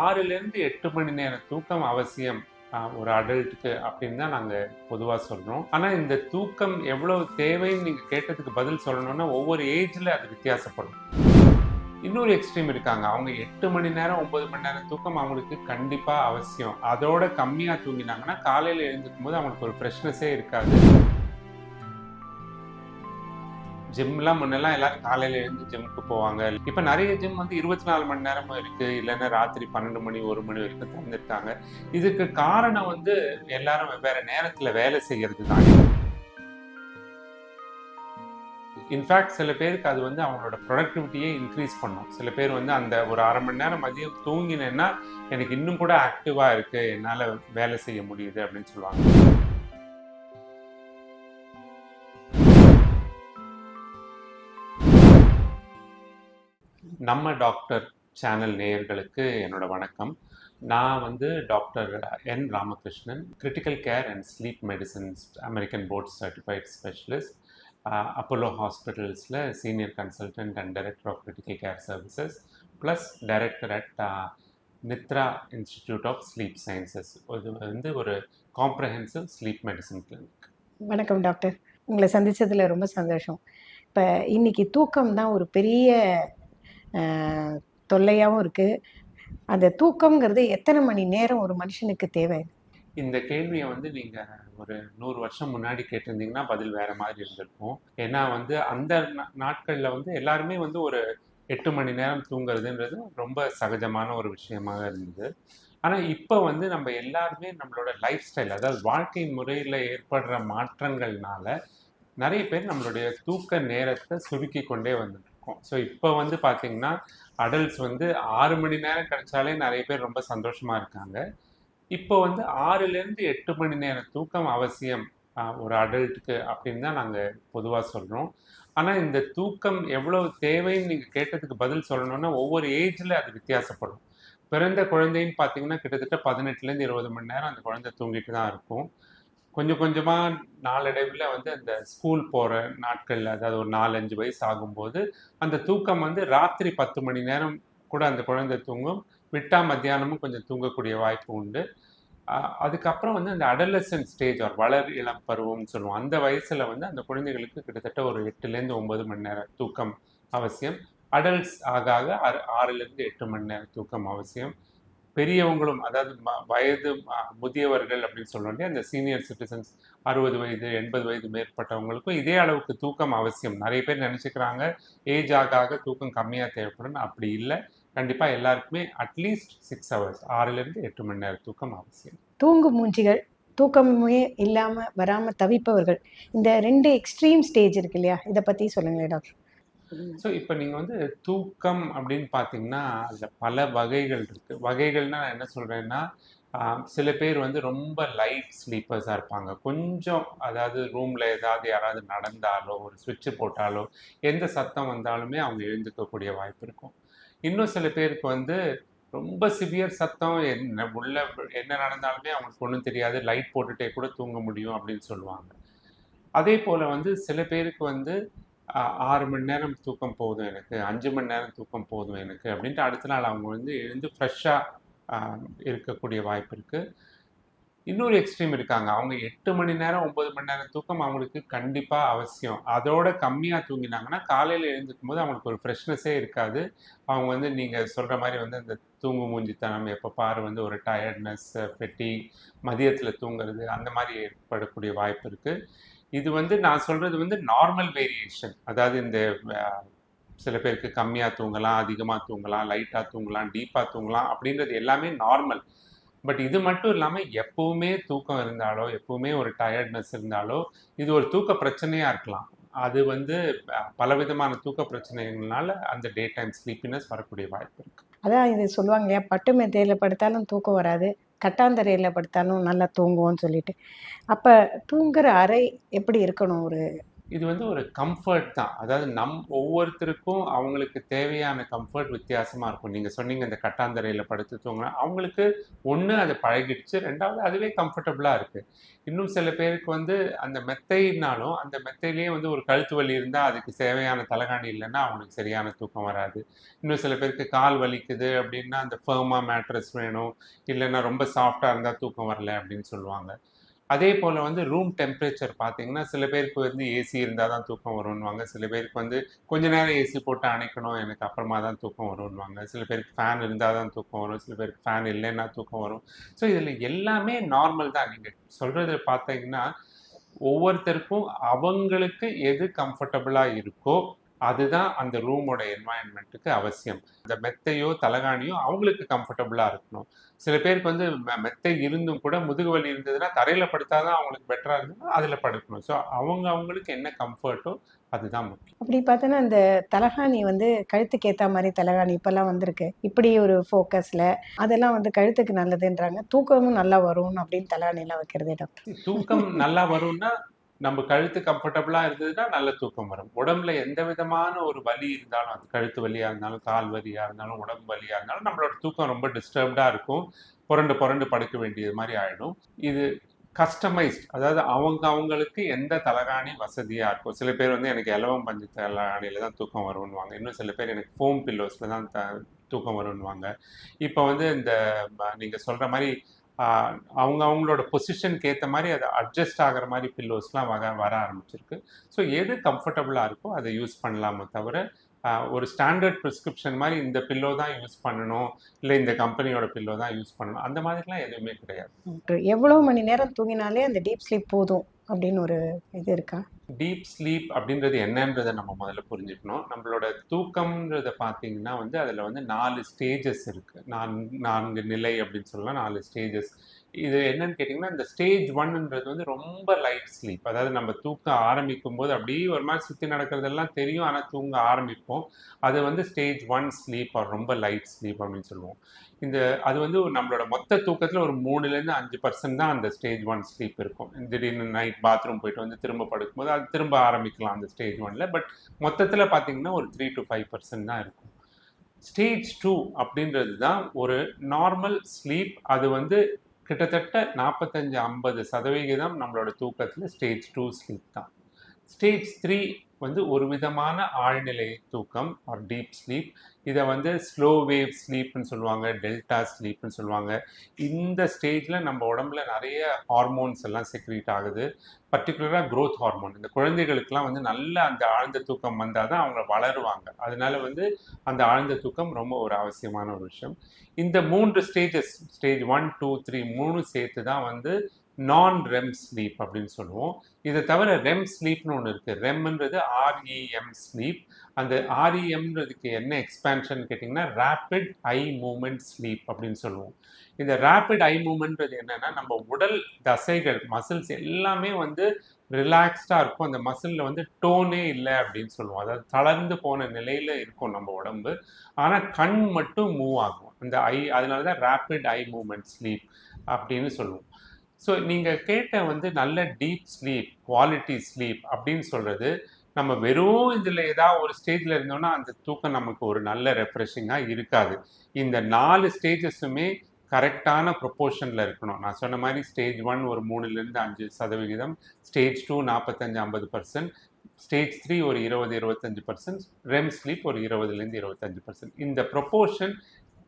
ஆறுலேருந்து எட்டு மணி நேரம் தூக்கம் அவசியம் ஒரு அடல்ட்டுக்கு அப்படின்னு தான் நாங்கள் பொதுவாக சொல்கிறோம் ஆனால் இந்த தூக்கம் எவ்வளோ தேவைன்னு நீங்கள் கேட்டதுக்கு பதில் சொல்லணும்னா ஒவ்வொரு ஏஜில் அது வித்தியாசப்படும். இன்னொரு எக்ஸ்ட்ரீம் இருக்காங்க. அவங்க எட்டு மணி நேரம் ஒன்பது மணி நேரம் தூக்கம் அவங்களுக்கு கண்டிப்பாக அவசியம். அதோட கம்மியாக தூங்கினாங்கன்னா காலையில் எழுந்துக்கும் போது அவங்களுக்கு ஒரு ஃப்ரெஷ்னஸே இருக்காது. ஜிம்லாம் முன்னெல்லாம் எல்லாரும் காலையில எழுந்து ஜிம்முக்கு போவாங்க. இப்போ நிறைய ஜிம் வந்து இருபத்தி நாலு மணி நேரமும் இருக்கு. இல்லைன்னா ராத்திரி பன்னெண்டு மணி ஒரு மணி வரைக்கும் திறந்துருக்காங்க. இதுக்கு காரணம் வந்து எல்லாரும் வெவ்வேறு நேரத்துல வேலை செய்யறது தான் இன்ஃபேக்ட் சில பேருக்கு அது வந்து அவங்களோட ப்ரொடக்டிவிட்டியே இன்க்ரீஸ் பண்ணும். சில பேர் வந்து அந்த ஒரு அரை மணி நேரம் மதியம் தூங்கினேன்னா எனக்கு இன்னும் கூட ஆக்டிவாக இருக்கு. என்னால் வேலை செய்ய முடியுது அப்படின்னு சொல்லுவாங்க. நம்ம டாக்டர் சேனல் நேயர்களுக்கு என்னோட வணக்கம். நான் வந்து doctor N Ramakrishnan critical care and sleep medicines American board certified specialist Apollo ஹாஸ்பிட்டல்ஸில் senior consultant and director of critical care services plus director at Nidra institute of sleep sciences இது வந்து ஒரு comprehensive sleep medicine clinic வணக்கம் doctor உங்களை சந்தித்ததில் ரொம்ப சந்தோஷம். இப்போ இன்றைக்கி தூக்கம் தான் ஒரு பெரிய தொல்லையாகவும் இருக்குது அந்த தூக்கம்ங்கிறது எத்தனை மணி நேரம் ஒரு மனுஷனுக்கு தேவை? இந்த கேள்வியை வந்து நீங்கள் ஒரு நூறு வருஷம் முன்னாடி கேட்டிருந்தீங்கன்னா பதில் வேற மாதிரி இருந்திருக்கும். ஏன்னா வந்து அந்த நா- வந்து எல்லாருமே வந்து ஒரு எட்டு மணி நேரம் தூங்குறதுன்றது ரொம்ப சகஜமான ஒரு விஷயமாக இருந்தது. ஆனால் இப்போ வந்து நம்ம எல்லாருமே நம்மளோட லைஃப் ஸ்டைல் அதாவது வாழ்க்கை முறையில் ஏற்படுற மாற்றங்கள்னால நிறைய பேர் நம்மளுடைய தூக்க நேரத்தை சுருக்கி கொண்டே வந்துட்டு இருக்கும். ஸோ இப்போ வந்து பார்த்தீங்கன்னா அடல்ட்ஸ் வந்து ஆறு மணி நேரம் கிடைச்சாலே நிறைய பேர் ரொம்ப சந்தோஷமாக இருக்காங்க. இப்போ வந்து ஆறுலேருந்து எட்டு மணி நேரம் தூக்கம் அவசியம் ஒரு அடல்ட்டுக்கு அப்படின்னு தான் நாங்கள் பொதுவாக சொல்கிறோம் ஆனால் இந்த தூக்கம் எவ்வளோ தேவைன்னு நீங்கள் கேட்டதுக்கு பதில் சொல்லணும்னா ஒவ்வொரு ஏஜில் அது வித்தியாசப்படும். பிறந்த குழந்தைன்னு பார்த்தீங்கன்னா கிட்டத்தட்ட பதினெட்டுலேருந்து இருபது மணி நேரம் அந்த குழந்தை தூங்கிட்டு தான் இருக்கும். கொஞ்சம் கொஞ்சமாக நாளடைவில் வந்து அந்த ஸ்கூல் போகிற நாட்களில் அதாவது ஒரு நாலஞ்சு வயசு ஆகும்போது அந்த தூக்கம் வந்து ராத்திரி பத்து மணி நேரம் கூட அந்த குழந்தை தூங்கும். விட்டா மத்தியானமும் கொஞ்சம் தூங்கக்கூடிய வாய்ப்பு உண்டு. அதுக்கப்புறம் வந்து அந்த அடலசன் ஸ்டேஜ் ஒரு வளர் இளம் பருவம்னு சொல்லுவோம். அந்த வயசில் வந்து அந்த குழந்தைகளுக்கு கிட்டத்தட்ட ஒரு எட்டுலேருந்து ஒம்பது மணி நேரம் தூக்கம் அவசியம். அடல்ட்ஸ் ஆக ஆக ஆறு- ஆறுலேருந்து எட்டு மணி நேரம் தூக்கம் அவசியம். பெரியவங்களும் அதாவது வயது முதியவர்கள் அப்படின்னு சொல்லுவோம் அந்த சீனியர் சிட்டிசன்ஸ் அறுபது வயது எண்பது வயது மேற்பட்டவங்களுக்கும் இதே அளவுக்கு தூக்கம் அவசியம். நிறைய பேர் நினச்சிக்கிறாங்க ஏஜ் ஆக ஆக தூக்கம் கம்மியாக தேவைப்படும். அப்படி இல்லை. கண்டிப்பாக எல்லாருக்குமே அட்லீஸ்ட் சிக்ஸ் ஹவர்ஸ் ஆறுலேருந்து எட்டு மணி நேரம் தூக்கம் அவசியம். தூங்கு மூஞ்சிகள் தூக்கமே இல்லாமல் வராமல் தவிப்பவர்கள். இந்த ரெண்டு எக்ஸ்ட்ரீம் ஸ்டேஜ் இருக்கு இல்லையா? இதை பற்றி சொல்லுங்களேன் டாக்டர் ஸோ இப்போ நீங்கள் வந்து தூக்கம் அப்படின்னு பார்த்தீங்கன்னா அதில் பல வகைகள் இருக்குது வகைகள்னா நான் என்ன சொல்கிறேன்னா சில பேர் வந்து ரொம்ப லைட் ஸ்லீப்பர்ஸாக இருப்பாங்க. கொஞ்சம் அதாவது ரூமில் ஏதாவது யாராவது நடந்தாலோ ஒரு சுவிட்ச் போட்டாலோ எந்த சத்தம் வந்தாலுமே அவங்க எழுந்துக்கக்கூடிய வாய்ப்பு இருக்கும். இன்னும் சில பேருக்கு வந்து ரொம்ப சிவியர் சத்தம் என்ன உள்ள என்ன நடந்தாலுமே அவங்களுக்கு ஒன்றும் தெரியாது. லைட் போட்டுட்டே கூட தூங்க முடியும் அப்படின்னு சொல்லுவாங்க. அதே போல் வந்து சில பேருக்கு வந்து ஆறு மணி நேரம் தூக்கம் போதும் எனக்கு அஞ்சு மணி நேரம் தூக்கம் போதும் எனக்கு அப்படின்ட்டு அடுத்த நாள் அவங்க வந்து எழுந்து ஃப்ரெஷ்ஷாக இருக்கக்கூடிய வாய்ப்பு இருக்குது இன்னொரு எக்ஸ்ட்ரீம் இருக்காங்க. அவங்க எட்டு மணி நேரம் ஒம்பது மணி நேரம் தூக்கம் அவங்களுக்கு கண்டிப்பாக அவசியம். அதோட கம்மியாக தூங்கினாங்கன்னா காலையில் எழுந்திருக்கும் போது அவங்களுக்கு ஒரு ஃப்ரெஷ்னஸே இருக்காது. அவங்க வந்து நீங்கள் சொல்கிற மாதிரி வந்து அந்த தூங்கு மூஞ்சித்தனம் எப்போ பாரு வந்து ஒரு டயர்ட்னஸ் பெட்டி மதியத்தில் தூங்குறது அந்த மாதிரி ஏற்படக்கூடிய வாய்ப்பு இருக்குது இது வந்து நான் சொல்கிறது வந்து நார்மல் வேரியேஷன் அதாவது இந்த சில பேருக்கு கம்மியாக தூங்கலாம் அதிகமாக தூங்கலாம் லைட்டாக தூங்கலாம் டீப்பாக தூங்கலாம் அப்படின்றது எல்லாமே நார்மல் பட் இது மட்டும் இல்லாமல் எப்பவுமே தூக்கம் இருந்தாலோ எப்பவுமே ஒரு டயர்ட்னஸ் இருந்தாலோ இது ஒரு தூக்க பிரச்சனையாக இருக்கலாம். அது வந்து பலவிதமான தூக்க பிரச்சனைகள்னால அந்த டே டைம் ஸ்லீப்பினஸ் வரக்கூடிய வாய்ப்பு இருக்குது அதான் இது சொல்லுவாங்க இல்லையா? பட்டு மெத்தையில் படுத்தாலும் தூக்கம் வராது. கட்டாந்தரையில் படுத்தாலும் நல்லா தூங்குவோம்னு சொல்லிட்டு. அப்போ தூங்குற அறை எப்படி இருக்கணும்? ஒரு இது வந்து ஒரு கம்ஃபர்ட் தான். அதாவது நம் ஒவ்வொருத்தருக்கும் அவங்களுக்கு தேவையான கம்ஃபர்ட் வித்தியாசமாக இருக்கும். நீங்கள் சொன்னீங்க இந்த கட்டாந்தரையில் படுத்து தூங்கினா அவங்களுக்கு ஒன்று அது பழகிடுச்சு. ரெண்டாவது அதுவே கம்ஃபர்டபுளாக இருக்குது இன்னும் சில பேருக்கு வந்து அந்த மெத்தைனாலும் அந்த மெத்தையிலேயே வந்து ஒரு கழுத்து வலி இருந்தால் அதுக்கு தேவையான தலைகாணி இல்லைன்னா அவங்களுக்கு சரியான தூக்கம் வராது. இன்னும் சில பேருக்கு கால் வலிக்குது அப்படின்னா அந்த ஃபேமாக மேட்ரஸ் வேணும். இல்லைன்னா ரொம்ப சாஃப்டாக இருந்தால் தூக்கம் வரல அப்படின்னு சொல்லுவாங்க. அதே போல் வந்து ரூம் டெம்பரேச்சர் பார்த்தீங்கன்னா சில பேருக்கு வந்து ஏசி இருந்தால் தான் தூக்கம் வரும்னுவாங்க. சில பேருக்கு வந்து கொஞ்ச நேரம் ஏசி போட்டு அணைக்கணும் எனக்கு அப்புறமா தான் தூக்கம் வரும்னுவாங்க. சில பேருக்கு ஃபேன் இருந்தால் தான் தூக்கம் வரும். சில பேருக்கு ஃபேன் இல்லைன்னா தூக்கம் வரும். ஸோ இதில் எல்லாமே நார்மல் தான். நீங்கள் சொல்கிறது பார்த்தீங்கன்னா ஒவ்வொருத்தருக்கும் அவங்களுக்கு எது கம்ஃபர்டபுளாக இருக்கோ அதுதான் அந்த ரூமோட என்வாயன்மெண்ட்டுக்கு அவசியம். இந்த மெத்தையோ தலகாணியோ அவங்களுக்கு கம்ஃபர்டபுளாக இருக்கணும். சில பேருக்கு வந்து மெத்தை இருந்தும் கூட முதுகு வலி இருந்ததுன்னா தரையில் படுத்தாதான் அவங்களுக்கு பெட்டராக இருந்ததுன்னா அதில் படுக்கணும். ஸோ அவங்க அவங்களுக்கு என்ன கம்ஃபர்ட்டோ அதுதான் முக்கியம். அப்படி பார்த்தோன்னா இந்த தலகாணி வந்து கழுத்துக்கு ஏற்ற மாதிரி தலகாணி இப்போல்லாம் வந்திருக்கு. இப்படி ஒரு ஃபோக்கஸில் அதெல்லாம் வந்து கழுத்துக்கு நல்லதுன்றாங்க. தூக்கமும் நல்லா வரும் அப்படின்னு தலகாணிலாம் வைக்கிறதே டாக்டர் தூக்கம் நல்லா வரும்னா நம்ம கழுத்து கம்ஃபர்டபுளாக இருந்ததுன்னா நல்ல தூக்கம் வரும். உடம்புல எந்த விதமான ஒரு வலி இருந்தாலும் அது கழுத்து வலியாக இருந்தாலும் கால் வலியாக இருந்தாலும் உடம்பு வலியாக இருந்தாலும் நம்மளோட தூக்கம் ரொம்ப டிஸ்டர்ப்டாக இருக்கும். புரண்டு புரண்டு படுக்க வேண்டியது மாதிரி ஆகிடும் இது கஸ்டமைஸ்ட் அதாவது அவங்க அவங்களுக்கு எந்த தலகாணி வசதியாக இருக்கும் சில பேர் வந்து எனக்கு எலவம் பஞ்சு தலகாணியில் தான் தூக்கம் வரும்னுவாங்க. இன்னும் சில பேர் எனக்கு ஃபோம் பில்லோஸில் தான் த தூக்கம் வரும்னுவாங்க. இப்போ வந்து இந்த நீங்கள் சொல்கிற மாதிரி அவங்க அவங்களோட பொசிஷனுக்கு ஏற்ற மாதிரி அதை அட்ஜஸ்ட் ஆகிற மாதிரி பில்லோஸ்லாம் வர வர ஆரம்பிச்சிருக்கு. ஸோ எது கம்ஃபர்டபுளாக இருக்கோ அதை யூஸ் பண்ணலாமே தவிர ஒரு ஸ்டாண்டர்ட் ப்ரிஸ்கிரிப்ஷன் மாதிரி இந்த பில்லோ தான் யூஸ் பண்ணணும் இல்லை இந்த கம்பெனியோட பில்லோ தான் யூஸ் பண்ணணும் அந்த மாதிரிலாம் எதுவுமே கிடையாது. எவ்வளோ மணி நேரம் தூங்கினாலே அந்த டீப் ஸ்லீப் போதும் அப்படின்னு ஒரு இது இருக்கா? டீப் ஸ்லீப் அப்படின்றது என்னன்றதை நம்ம முதல்ல புரிஞ்சுக்கணும். நம்மளோட தூக்கம்ன்றத பார்த்தீங்கன்னா வந்து அதில் வந்து நாலு ஸ்டேஜஸ் இருக்குது நான் நான்கு நிலை அப்படின்னு சொல்லலாம் நாலு ஸ்டேஜஸ் இது என்னன்னு கேட்டிங்கன்னா இந்த ஸ்டேஜ் ஒன்ன்றது வந்து ரொம்ப லைட் ஸ்லீப் அதாவது நம்ம தூக்க ஆரம்பிக்கும் போது அப்படியே ஒரு மாதிரி சுற்றி நடக்கிறதெல்லாம் தெரியும் ஆனால் தூங்க ஆரம்பிப்போம். அது வந்து ஸ்டேஜ் ஒன் ஸ்லீப் ஆர் ரொம்ப லைட் ஸ்லீப் அப்படின்னு சொல்லுவோம். இந்த அது வந்து நம்மளோட மொத்த தூக்கத்தில் ஒரு மூணுலேருந்து அஞ்சு பர்சன்ட் தான் அந்த ஸ்டேஜ் ஒன் ஸ்லீப் இருக்கும். திடீர்னு நைட் பாத்ரூம் போயிட்டு வந்து திரும்ப படுக்கும்போது அது திரும்ப ஆரம்பிக்கலாம் அந்த ஸ்டேஜ் ஒன்ல பட் மொத்தத்தில் பார்த்தீங்கன்னா ஒரு த்ரீ டு ஃபைவ் பர்சன்ட் தான் இருக்கும். ஸ்டேஜ் டூ அப்படின்றது தான் ஒரு நார்மல் ஸ்லீப் அது வந்து கிட்டத்தட்ட நாற்பத்தஞ்சு ஐம்பது சதவிகிதம் நம்மளோட தூக்கத்தில் ஸ்டேஜ் டூ ஸ்லீப் தான். ஸ்டேஜ் த்ரீ வந்து ஒரு விதமான ஆழ்நிலை தூக்கம் ஆர் டீப் ஸ்லீப் இதை வந்து ஸ்லோ வேவ் ஸ்லீப்னு சொல்லுவாங்க டெல்டா ஸ்லீப்னு சொல்லுவாங்க. இந்த ஸ்டேஜில் நம்ம உடம்புல நிறைய ஹார்மோன்ஸ் எல்லாம் செக்ரீட் ஆகுது. பர்டிகுலராக க்ரோத் ஹார்மோன் இந்த குழந்தைகளுக்கெல்லாம் வந்து நல்ல அந்த ஆழ்ந்த தூக்கம் வந்தால் தான் அவங்க வளருவாங்க. அதனால வந்து அந்த ஆழ்ந்த தூக்கம் ரொம்ப ஒரு அவசியமான ஒரு விஷயம். இந்த மூன்று stages stage one two three மூணு சேர்த்து தான் வந்து நான் ரெம் ஸ்லீப் அப்படின்னு சொல்லுவோம். இதை தவிர ரெம் ஸ்லீப்னு ஒன்று இருக்குது ரெம்ன்றது ஆர்இஎம் ஸ்லீப் அந்த ஆர்இஎம்ன்றதுக்கு என்ன எக்ஸ்பேன்ஷன் கேட்டிங்கன்னா ரேப்பிட் ஐ மூமெண்ட் ஸ்லீப் அப்படின்னு சொல்லுவோம். இந்த ரேப்பிட் ஐ மூமெண்ட்றது என்னென்னா நம்ம உடல் தசைகள் மசில்ஸ் எல்லாமே வந்து ரிலாக்ஸ்டாக இருக்கும். அந்த மசிலில் வந்து டோனே இல்லை அப்படின்னு சொல்லுவோம். அதாவது தளர்ந்து போன நிலையில் இருக்கும் நம்ம உடம்பு. ஆனால் கண் மட்டும் மூவ் ஆகும். அந்த ஐ அதனால தான் ரேப்பிட் ஐ மூமெண்ட் ஸ்லீப் அப்படின்னு சொல்லுவோம். ஸோ நீங்கள் கேட்ட வந்து நல்ல டீப் ஸ்லீப் குவாலிட்டி ஸ்லீப் அப்படின்னு சொல்கிறது நம்ம வெறும் இதில் ஏதாவது ஒரு ஸ்டேஜில் இருந்தோம்னா அந்த தூக்கம் நமக்கு ஒரு நல்ல ரெஃப்ரெஷிங்காக இருக்காது. இந்த நாலு ஸ்டேஜஸுமே கரெக்டான ப்ரொப்போர்ஷனில் இருக்கணும். நான் சொன்ன மாதிரி ஸ்டேஜ் ஒன் ஒரு மூணுலேருந்து அஞ்சு சதவிகிதம் ஸ்டேஜ் டூ நாற்பத்தஞ்சு ஐம்பது பர்சன்ட் ஸ்டேஜ் த்ரீ ஒரு இருபது இருபத்தஞ்சு பர்சன்ட் ரெம் ஸ்லீப் ஒரு இருபதுலேருந்து இருபத்தஞ்சு பர்சன்ட் இந்த ப்ரொப்போர்ஷன்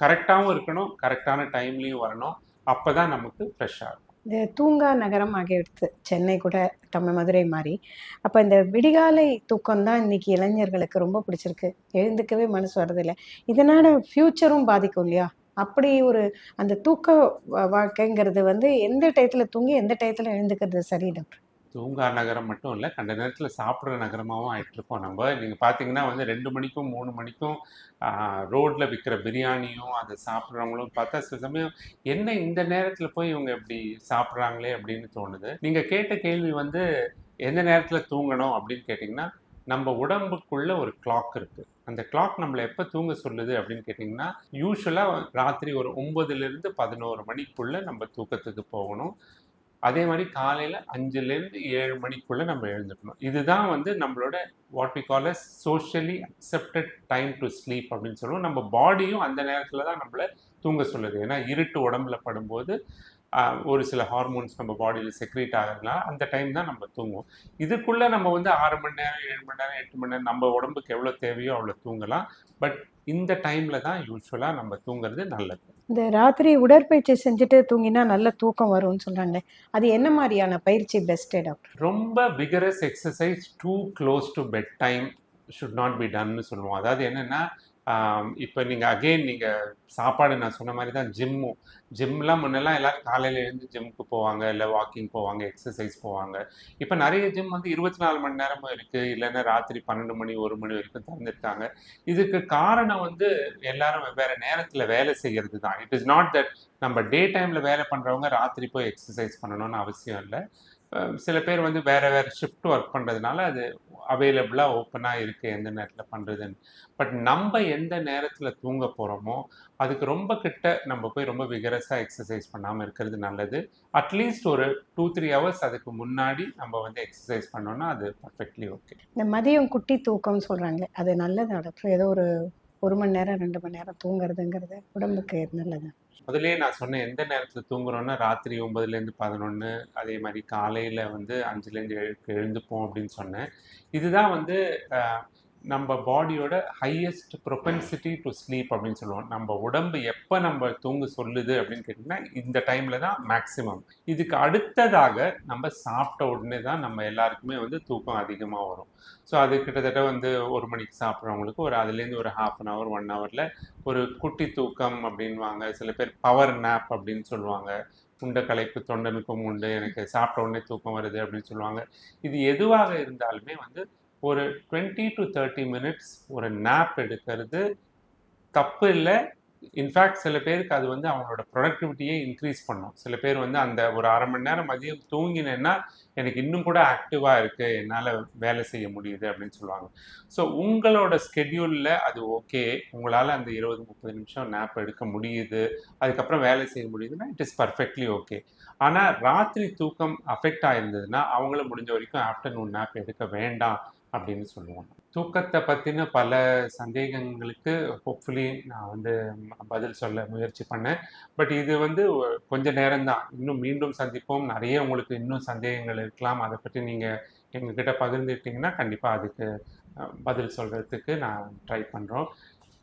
கரெக்டாகவும் இருக்கணும் கரெக்டான டைம்லேயும் வரணும். அப்போ தான் நமக்கு ஃப்ரெஷ்ஷாக இருக்கும் இந்த தூங்கா நகரம் ஆகிவிடுது சென்னை கூட நம்ம மதுரை மாதிரி அப்போ இந்த விடிகாலை தூக்கம் தான் இன்னைக்கு இளைஞர்களுக்கு ரொம்ப பிடிச்சிருக்கு. எழுந்துக்கவே மனசு வர்றதில்லை. இதனால் ஃப்யூச்சரும் பாதிக்கும் இல்லையா? அப்படி ஒரு அந்த தூக்க வா- வாழ்க்கைங்கிறது வந்து எந்த டயத்தில் தூங்கி எந்த டயத்தில் எழுந்துக்கிறது சரி டாக்டர்? தூங்கா நகரம் மட்டும் இல்லை கண்ட நேரத்தில் சாப்பிட்ற நகரமாகவும் ஆகிட்டுருக்கோம் நம்ம நீங்கள் பார்த்தீங்கன்னா வந்து ரெண்டு மணிக்கும் மூணு மணிக்கும் ரோட்டில் விற்கிற பிரியாணியும் அதை சாப்பிட்றவங்களும் பார்த்தா சில சமயம் என்ன இந்த நேரத்தில் போய் இவங்க இப்படி சாப்பிட்றாங்களே அப்படின்னு தோணுது. நீங்கள் கேட்ட கேள்வி வந்து எந்த நேரத்தில் தூங்கணும் அப்படின்னு கேட்டிங்கன்னா நம்ம உடம்புக்குள்ள ஒரு கிளாக் இருக்குது அந்த கிளாக் நம்மளை எப்போ தூங்க சொல்லுது அப்படின்னு கேட்டிங்கன்னா யூஸ்வலாக ராத்திரி ஒரு ஒம்பதுலேருந்து பதினோரு மணிக்குள்ளே நம்ம தூக்கத்துக்கு போகணும். அதே மாதிரி காலையில் அஞ்சுலேருந்து ஏழு மணிக்குள்ளே நம்ம எழுந்துக்கணும். இதுதான் வந்து நம்மளோட what we call as socially accepted time to sleep அப்படின்னு சொல்லுவோம். நம்ம பாடியும் அந்த நேரத்தில் தான் நம்மளை தூங்க சொல்லுது. ஏன்னா இருட்டு உடம்புல படும்போது ஒரு சில ஹார்மோன்ஸ் நம்ம பாடியில் செக்ரேட் ஆகிறதுனால அந்த டைம் தான் நம்ம தூங்குவோம். இதுக்குள்ளே நம்ம வந்து ஆறு மணி நேரம் ஏழு மணி நேரம் எட்டு மணி நேரம் நம்ம உடம்புக்கு எவ்வளோ தேவையோ அவ்வளோ தூங்கலாம். பட் இந்த டைமில் தான் யூஸ்வலாக நம்ம தூங்குறது நல்லது. இந்த ராத்திரி உடற்பயிற்சி செஞ்சுட்டு தூங்கினா நல்ல தூக்கம் வரும்னு சொல்றாங்க. அது என்ன மாதிரியான பயிற்சி பெஸ்ட்டு டாக்டர் ரொம்ப vigorous exercise too close to bed time should not be டன்னு சொல்லுவோம். அதாவது என்னென்னா இப்போ நீங்கள் அகெயின் நீங்கள் சாப்பாடு நான் சொன்ன மாதிரி தான் ஜிம்மும் ஜிம்லாம் முன்னெல்லாம் எல்லோரும் காலையில் எழுந்து ஜிம்முக்கு போவாங்க இல்லை வாக்கிங் போவாங்க எக்ஸசைஸ் போவாங்க. இப்போ நிறைய ஜிம் வந்து இருபத்தி நாலு மணி நேரமும் இருக்குது இல்லைன்னா ராத்திரி பன்னெண்டு மணி ஒரு மணி வரைக்கும் திறந்துருக்காங்க. இதுக்கு காரணம் வந்து எல்லாரும் வெவ்வேறு நேரத்தில் வேலை செய்கிறது தான் இட் இஸ் நாட் தட் நம்ம டே டைமில் வேலை பண்ணுறவங்க ராத்திரி போய் எக்ஸசைஸ் பண்ணணும்னு அவசியம் இல்லை. சில பேர் வந்து வேற வேற ஷிஃப்ட் ஒர்க் பண்ணுறதுனால அது அவைலபிளாக ஓப்பனாக இருக்குது எந்த நேரத்தில் பண்ணுறதுன்னு பட் நம்ம எந்த நேரத்தில் தூங்க போகிறோமோ அதுக்கு ரொம்ப கிட்ட நம்ம போய் ரொம்ப விகரஸாக எக்ஸசைஸ் பண்ணாமல் இருக்கிறது நல்லது. அட்லீஸ்ட் ஒரு டூ த்ரீ ஹவர்ஸ் அதுக்கு முன்னாடி நம்ம வந்து எக்ஸசைஸ் பண்ணோன்னா அது பர்ஃபெக்ட்லி ஓகே இந்த மதியம் குட்டி தூக்கம்னு சொல்கிறாங்களே அது நல்லது நடக்கும் ஏதோ ஒரு ஒரு மணி நேரம் ரெண்டு மணி நேரம் தூங்குறதுங்கிறது உடம்புக்கு நல்லது. முதல்லயே நான் சொன்னேன் எந்த நேரத்தில் தூங்குறோம்னா ராத்திரி ஒன்பதுலேருந்து பதினொன்று அதே மாதிரி காலையில் வந்து அஞ்சுலேருந்து எழு எழுந்துப்போம் அப்படின்னு சொன்னேன். இதுதான் வந்து அஹ், நம்ம பாடியோட ஹையஸ்ட் ப்ரொபென்சிட்டி டு ஸ்லீப் அப்படின்னு சொல்லுவோம். நம்ம உடம்பு எப்போ நம்ம தூங்க சொல்லுது அப்படின்னு கேட்டிங்கன்னா இந்த டைமில் தான் மேக்ஸிமம் இதுக்கு அடுத்ததாக நம்ம சாப்பிட்ட உடனே தான் நம்ம எல்லாருக்குமே வந்து தூக்கம் அதிகமாக வரும். ஸோ அது கிட்டத்தட்ட வந்து ஒரு மணிக்கு சாப்பிட்றவங்களுக்கு ஒரு அதுலேருந்து ஒரு ஹாஃப் அன் ஹவர் ஒன் ஹவரில் ஒரு குட்டி தூக்கம் அப்படின்வாங்க சில பேர் பவர் நேப் அப்படின்னு சொல்லுவாங்க. உண்ட களைப்பு தொண்டனுக்கும் உண்டு எனக்கு சாப்பிட்ட உடனே தூக்கம் வருது அப்படின்னு சொல்லுவாங்க. இது எதுவாக இருந்தாலுமே வந்து ஒரு டுவெண்ட்டி டு தேர்ட்டி மினிட்ஸ் ஒரு நேப் எடுக்கிறது. தப்பு இல்லை. இன்ஃபேக்ட் சில பேருக்கு அது வந்து அவங்களோட ப்ரொடக்டிவிட்டியே இன்க்ரீஸ் பண்ணும். சில பேர் வந்து அந்த ஒரு அரை மணி நேரம் மதியம் தூங்கினேன்னா எனக்கு இன்னும் கூட ஆக்டிவாக இருக்குது என்னால் வேலை செய்ய முடியுது அப்படின்னு சொல்லுவாங்க. ஸோ உங்களோட ஸ்கெடியூலில் அது ஓகே உங்களால் அந்த இருபது முப்பது நிமிஷம் நேப் எடுக்க முடியுது. அதுக்கப்புறம் வேலை செய்ய முடியுதுன்னா இட் இஸ் பர்ஃபெக்ட்லி ஓகே ஆனால் ராத்திரி தூக்கம் அஃபெக்ட் ஆயிருந்ததுன்னா அவங்கள முடிஞ்ச வரைக்கும் ஆஃப்டர்நூன் நேப் எடுக்க வேண்டாம். அப்படின்னு சொல்லுவோம். தூக்கத்தை பற்றின பல சந்தேகங்களுக்கு ஹோப்ஃபுல்லி நான் வந்து பதில் சொல்ல முயற்சி பண்ணேன். பட் இது வந்து கொஞ்ச நேரம்தான். இன்னும் மீண்டும் சந்திப்போம். நிறைய உங்களுக்கு இன்னும் சந்தேகங்கள் இருக்கலாம். அதை பற்றி நீங்கள் எங்ககிட்ட பகிர்ந்துக்கிட்டிங்கன்னா கண்டிப்பாக அதுக்கு பதில் சொல்கிறதுக்கு நான் ட்ரை பண்ணுறோம்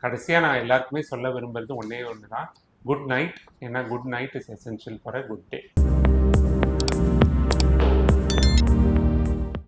கடைசியாக நான் எல்லாருக்குமே சொல்ல விரும்புறது ஒன்றே ஒன்று தான் குட் நைட் ஏன்னா good night is essential for a good day